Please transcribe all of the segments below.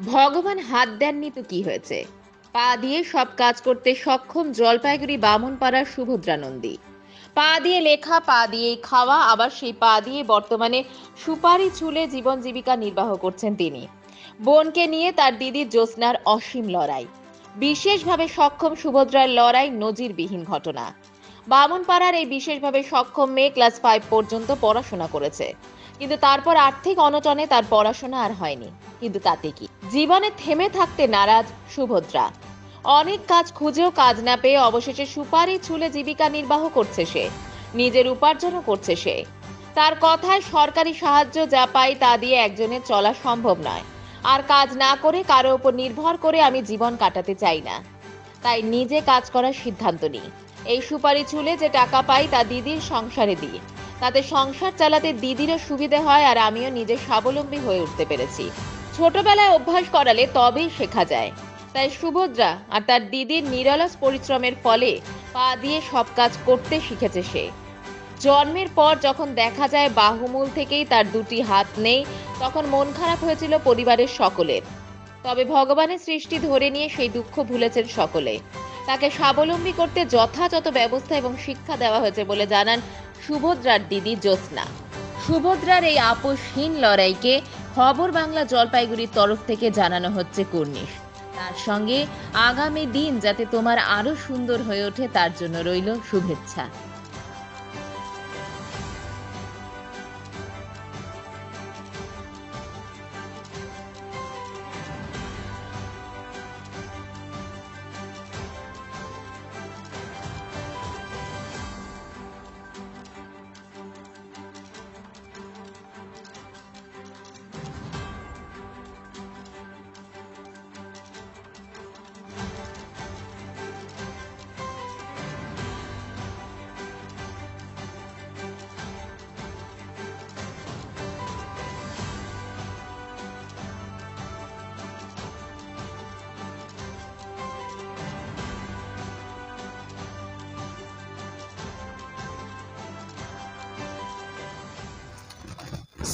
ভগবান হাত দেননি তো কি হয়েছে? পা দিয়ে সব কাজ করতে সক্ষম জলপাইগুড়ি বামনপাড়ার সুভদ্রা নন্দী পা দিয়ে লেখা, পা দিয়েই খাওয়া, আবার সেই পা দিয়ে বর্তমানে সুপারি চুলে জীবন জীবিকা নির্বাহ করছেন তিনি। বোনকে নিয়ে তার দিদি জ্যোৎস্নার অসীম লড়াই। বিশেষভাবে সক্ষম সুভদ্রার লড়াই নজিরবিহীন ঘটনা। বামনপাড়ার এই বিশেষভাবে সক্ষম মেয়ে ক্লাস ফাইভ পর্যন্ত পড়াশোনা করেছে। কিন্তু তারপর আর্থিক অনটনে তার পড়াশোনা আর হয়নি। কিন্তু তাতে কি? জীবনে থেমে থাকতে নারাজ সুভদ্রা। অনেক কাজ খুঁজেও কাজ না পেয়ে অবশেষে সুপারি চুলে জীবিকা নির্বাহ করছে সে। নিজের উপার্জনও করছে সে। তার কথায় সরকারি সাহায্য যা পাই তা দিয়ে একজনের চলা সম্ভব নয়। আর কাজ না করে কারও উপর নির্ভর করে আমি জীবন কাটাতে চাই না। তাই নিজে কাজ করার সিদ্ধান্ত নিই। এই সুপারি চুলে যে টাকা পাই তা দিদির সংসারে দিই। তাতে সংসার চালাতে দিদিরও সুবিধে হয় আর আমিও নিজে স্বাবলম্বী হয়ে উঠতে পেরেছি। ছোটবেলায় অভ্যাস করালে তবেই শেখা যায়। তাই সুভদ্রা আর তার দিদির নিরলস পরিশ্রমের ফলে পা দিয়ে সব কাজ করতে শিখেছে সে। জন্মের পর যখন দেখা যায় বাহুমূল থেকেই তার দুটি হাত নেই, তখন মন খারাপ হয়েছিল পরিবারের সকলের। তবে ভগবানের সৃষ্টি ধরে নিয়ে সেই দুঃখ ভুলেছেন সকলে। তাকে স্বাবলম্বী করতে যথাযথ ব্যবস্থা এবং শিক্ষা দেওয়া হয়েছে বলে জানান সুভদ্রার দিদি জ্যোৎস্না। সুভদ্রার এই আপোষহীন লড়াইকে খবর বাংলা জলপাইগুড়ির তরফ থেকে জানানো হচ্ছে কর্নিশ। তার সঙ্গে আগামী দিন যাতে তোমার আরও সুন্দর হয়ে ওঠে, তার জন্য রইল শুভেচ্ছা।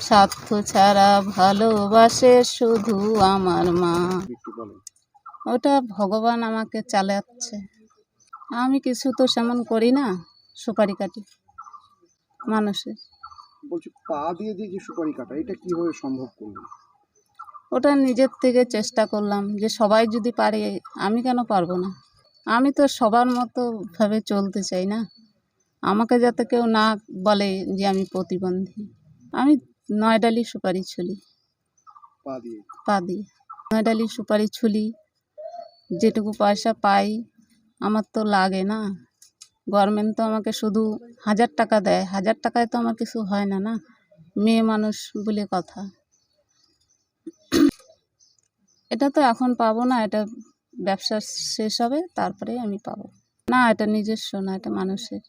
স্বার্থ ছাড়া ভালোবাসে শুধু আমার মা। ওটা ভগবান আমাকে চালাচ্ছে। আমি কিছু তো সেমন করি না সুপারি কাটি মানুষের। বলছি পা দিয়ে যে যে সুপারি কাটা এটা কীভাবে সম্ভব করলেন? ওটা নিজের থেকে চেষ্টা করলাম যে সবাই যদি পারে আমি কেন পারব না? আমি তো সবার মতো ভাবে চলতে চাই না। আমাকে যাতে কেউ না বলে যে আমি প্রতিবন্ধী। আমি নয় ডালি সুপারি ছুলি পা দিয়ে। পা দিয়ে। নয় ডালি সুপারি ছুলি যেটুকু পয়সা পাই আমার তো লাগে না। গভর্নমেন্ট তো আমাকে শুধু হাজার টাকা দেয়। হাজার টাকায় তো আমার কিছু হয় না না? মেয়ে মানুষ বলে কথা। এটা তো এখন পাবো না এটা ব্যবসা শেষ হবে তারপরে আমি পাবো। না এটা নিজস্ব না এটা মানুষের।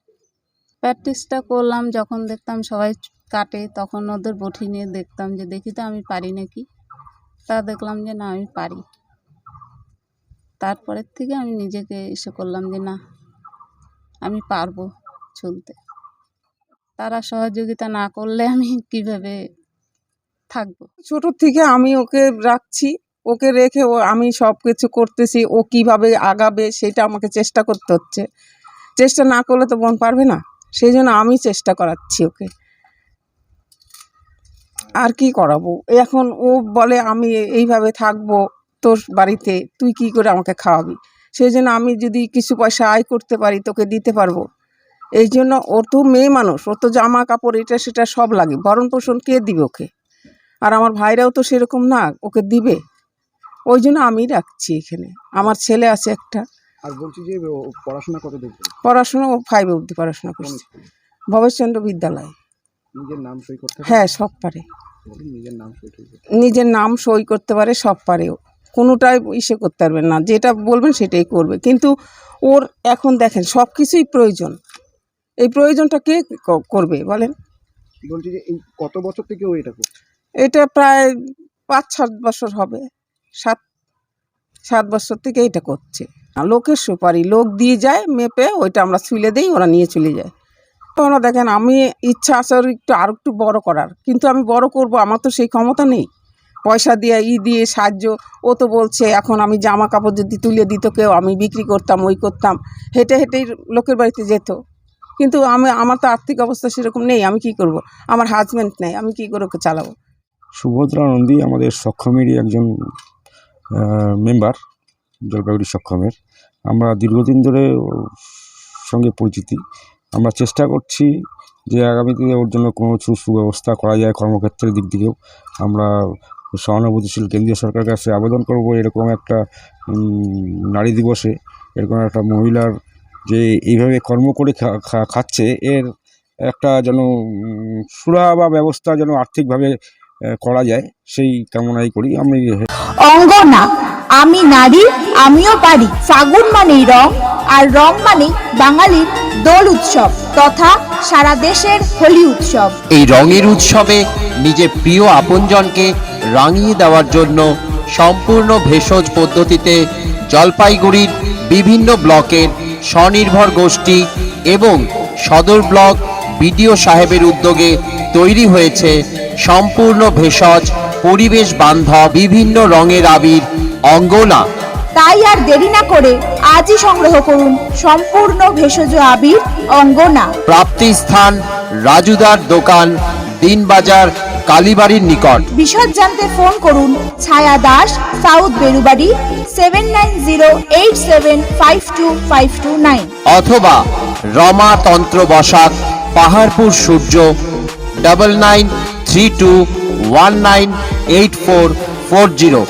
প্র্যাকটিসটা করলাম যখন দেখতাম সবাই কাটে, তখন ওদের বটি নিয়ে দেখতাম যে, দেখি তো আমি পারি নাকি? তা দেখলাম যে, না, আমি পারি। তারপরের থেকে আমি নিজেকে এসে করলাম যে, না, আমি পারব চলতে। তারা সহযোগিতা না করলে আমি কীভাবে থাকব? ছোট থেকে আমি ওকে রাখছি। ওকে রেখে ও, আমি সব কিছু করতেছি। ও কীভাবে আগাবে সেটা আমাকে চেষ্টা করতে হচ্ছে। চেষ্টা না করলে তো বোন পারবে না। সেই জন্য আমি চেষ্টা করাচ্ছি ওকে। আর কি করাবো? এখন ও বলে আমি এইভাবে থাকব তোর বাড়িতে তুই কি করে আমাকে খাওয়াবি? সেই জন্য আমি যদি কিছু পয়সা আয় করতে পারি তোকে দিতে পারব। এই জন্য ও তো মেয়ে মানুষ ও তো জামা কাপড় এটা সেটা সব লাগে। ভরণ পোষণ কে দিবে ওকে? আর আমার ভাইরাও তো সেরকম না ওকে দিবে। ওই জন্য আমি রাখছি এখানে। আমার ছেলে আছে একটা। আর বলছি যে পড়াশোনা কত? পড়াশোনা ও ফাইভে অবধি পড়াশোনা করছে। ভবেশচন্দ্র বিদ্যালয়। নিজের নাম সই করতে হ্যাঁ সব পারে। নিজের নাম সই করতে। নিজের নাম সই করতে পারে সব পারেও কোনোটাই ইসে করতে পারবেন না। যেটা বলবেন সেটাই করবে। কিন্তু ওর এখন দেখেন সব কিছুই প্রয়োজন। এই প্রয়োজনটা কে করবে বলেন? বলছি যে এই কত বছর থেকে ও এটা করছে? এটা প্রায় পাঁচ সাত বছর হবে। সাত সাত বছর থেকে এটা করছে। লোকের সুপারি লোক দিয়ে যায় মেপে ওইটা আমরা ছুলে দিই ওরা নিয়ে চলে যায়। ওরা দেখেন আমি ইচ্ছা আছে একটু আর একটু বড় করার। কিন্তু আমি বড় করব, আমার তো সেই ক্ষমতা নেই। পয়সা দিয়ে, ই দিয়ে সাহায্য, ও তো বলছে, এখন আমি জামা কাপড় যদি তুলে দিত কেউ, আমি বিক্রি করতাম, ওই করতাম। হেঁটে হেঁটেই লোকের বাড়িতে যেত। কিন্তু আমি, আমার তো আর্থিক অবস্থা সেরকম নেই, আমি কি করব? আমার হাজব্যান্ড নেই, আমি কি করে চালাবো? সুভদ্রা নন্দী আমাদের সক্ষমেরই একজন মেম্বার জলপাইগুড়ি সক্ষমের। আমরা দীর্ঘদিন ধরে সঙ্গে পরিচিতি। আমরা চেষ্টা করছি যে আগামী দিনে ওর জন্য কোনো কিছু সুব্যবস্থা করা যায় কর্মক্ষেত্রের দিক থেকেও আমরা সহানুভূতিশীল কেন্দ্রীয় সরকারের কাছে আবেদন করব এরকম একটা নারী দিবসে। এরকম একটা মহিলার যে এইভাবে কর্ম করে খাচ্ছে, এর একটা যেন সুরা বা ব্যবস্থা যেন আর্থিকভাবে করা যায়, সেই কামনাই করি। আমি অঙ্গনা, আমি নারী, আমিও পারি। ফাগুন মানেই রং আর রং মানে বাঙালির দোল উৎসব তথা সারা দেশের হোলি উৎসব। এই রঙের উৎসবে নিজের প্রিয় আপনজনকে রাঙিয়ে দেওয়ার জন্য সম্পূর্ণ ভেষজ পদ্ধতিতে জলপাইগুড়ির বিভিন্ন ব্লকের স্বনির্ভর গোষ্ঠী এবং সদর ব্লক বিডিও সাহেবের উদ্যোগে তৈরি হয়েছে সম্পূর্ণ ভেষজ পরিবেশ বান্ধব বিভিন্ন রঙের আবির, অঙ্গনা। তাই আর দেরি না করে আজই সংগ্রহ করুন সম্পূর্ণ ভেষজ আবির অঙ্গনা। প্রাপ্তি স্থান রাজুদার দোকান দিনবাজার কালীবাড়ির নিকট। বিশদ জানতে ফোন করুন Chhaya Das south Berubari seven nine zero eight seven five two five two nine অথবা রমা তন্ত্র বসাক পাহাড়পুর সূর্য double nine three two one nine eight four four zero